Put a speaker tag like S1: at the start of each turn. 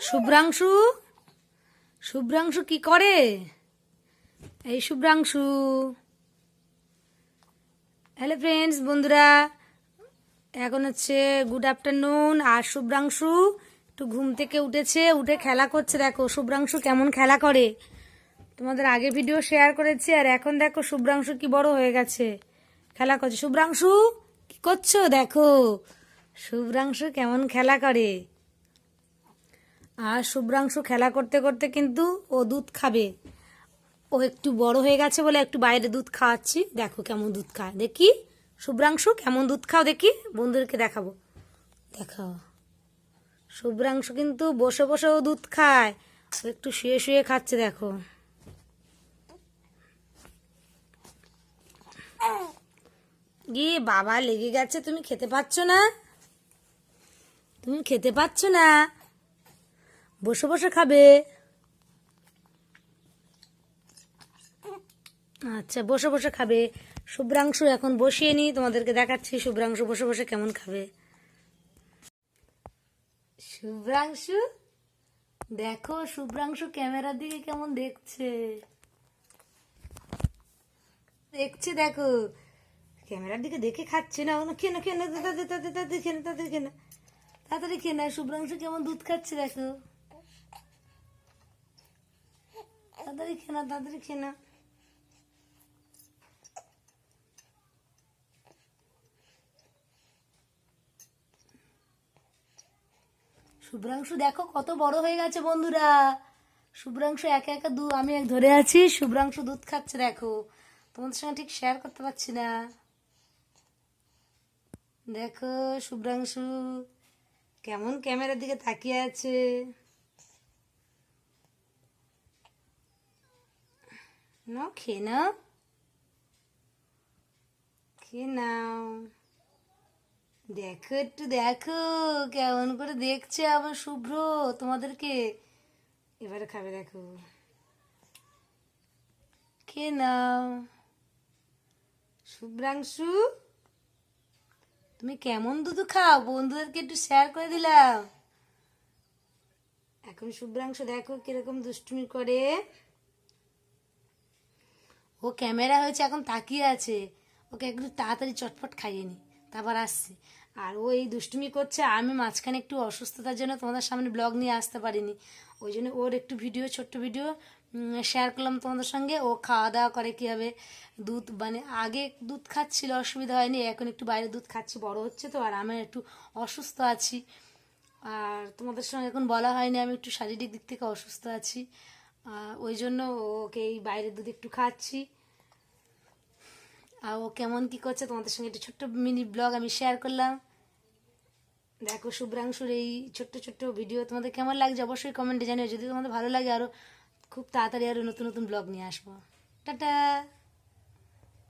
S1: শুভ্রাংশু? শুভ্রাংশু কি করে? এই শুভ্রাংশু। হ্যালো ফ্রেন্ডস বন্ধুরা, এখন হচ্ছে গুড আফটারনুন আর শুভ্রাংশু, একটু ঘুম থেকে উঠেছে, উঠে খেলা করছে। দেখো, শুভ্রাংশু কেমন খেলা করে। তোমাদের আগে ভিডিও শেয়ার করেছি, আর এখন দেখো শুভ্রাংশু কি বড় হয়ে গেছে। খেলা করছে। শুভ্রাংশু, কি করছ? দেখো, শুভ্রাংশু কেমন খেলা করে। আর শুভ্রাংশু খেলা করতে করতে কিন্তু ও দুধ খাবে। ও একটু বড় হয়ে গেছে বলে একটু বাইরে দুধ খাওয়াচ্ছি। দেখো কেমন দুধ খায়। দেখি, শুভ্রাংশু কেমন দুধ খাও দেখি। বন্ধুদেরকে দেখাবো। দেখাও। শুভ্রাংশু কিন্তু বসে বসে ও দুধ খায়। ও একটু শুয়ে শুয়ে খাচ্ছে, দেখো। গিয়ে বাবা, লেগে গেছে। তুমি খেতে পাচ্ছ না? তুমি খেতে পাচ্ছ না? বসে বসে খাবে। আচ্ছা বসে বসে খাবে। শুভ্রাংশু, এখন বসিয়ে নি। তোমাদেরকে দেখাচ্ছি, শুভ্রাংশু বসে বসে কেমন খাবে। শুভ্রাংশু, দেখো, শুভ্রাংশু ক্যামেরার দিকে কেমন দেখছে। দেখছে, দেখো। ক্যামেরার দিকে দেখে খাচ্ছে না। ওনা খেয়ে না না তাদের তাদের তাদের খেয়ে না তাদের খেয়ে না তাড়াতাড়ি খেয়ে না শুভ্রাংশু কেমন দুধ খাচ্ছে, দেখো। তাড়াতাড়ি খেয়ে না তাড়াতাড়ি খেয়ে না শুভ্রাংশু, দেখো কত বড় হয়ে গেছে বন্ধুরা। শুভ্রাংশু, একা একা দু, আমি এক ধরে আছি। শুভ্রাংশু দুধ খাচ্ছে, দেখো। তোমাদের সঙ্গে ঠিক শেয়ার করতে পারছি না। দেখো, শুভ্রাংশু, কেমন ক্যামেরার দিকে তাকিয়ে আছে? নাও খেয়ে নাও দেখো একটু, দেখো কেমন করে দেখছে আমার শুভ্র, তোমাদেরকে। এবারে খাবে, দেখো। খেয়ে নাও শুভ্রাংশু, তুমি কেমন দুধ খাও? বন্ধুদেরকে একটু শেয়ার করে দিলাম। এখন শুভ্রাংশু দেখো কীরকম দুষ্টুমি করে। ও ক্যামেরা হয়েছে, এখন তাকিয়ে আছে। ওকে একটু তাড়াতাড়ি চটপট খাইয়ে নি। তারপর আসছে। আর ও এই দুষ্টুমি করছে, আমি মাঝখানে একটু অসুস্থতার জন্য তোমাদের সামনে ব্লগ নিয়ে আসতে পারিনি। ওই জন্য ওর একটু ভিডিও, ছোট্ট ভিডিও শেয়ার করলাম তোমাদের সঙ্গে। ও খাওয়া দাওয়া করে কীভাবে দুধ মানে আগে দুধ খাচ্ছিল, অসুবিধা হয়নি, এখন একটু বাইরে দুধ খাচ্ছি, বড় হচ্ছে তো, আর আমি একটু অসুস্থ আছি। আর তোমাদের সঙ্গে এখন বলা হয়নি, আমি একটু শারীরিক দিক থেকে অসুস্থ আছি। ওই জন্য ওকে এই বাইরের দুধ একটু খাচ্ছি। আর ও কেমন কি করছে তোমাদের সঙ্গে একটা ছোট্ট মিনি ব্লগ আমি শেয়ার করলাম। দেখো শুভ্রাংশুর এই ছোট্ট ছোট্ট ভিডিও তোমাদের কেমন লাগছে অবশ্যই কমেন্টে জানিও। যদি তোমাদের ভালো লাগে আরও খুব তাড়াতাড়ি আরও নতুন নতুন ব্লগ নিয়ে আসব। টাটা!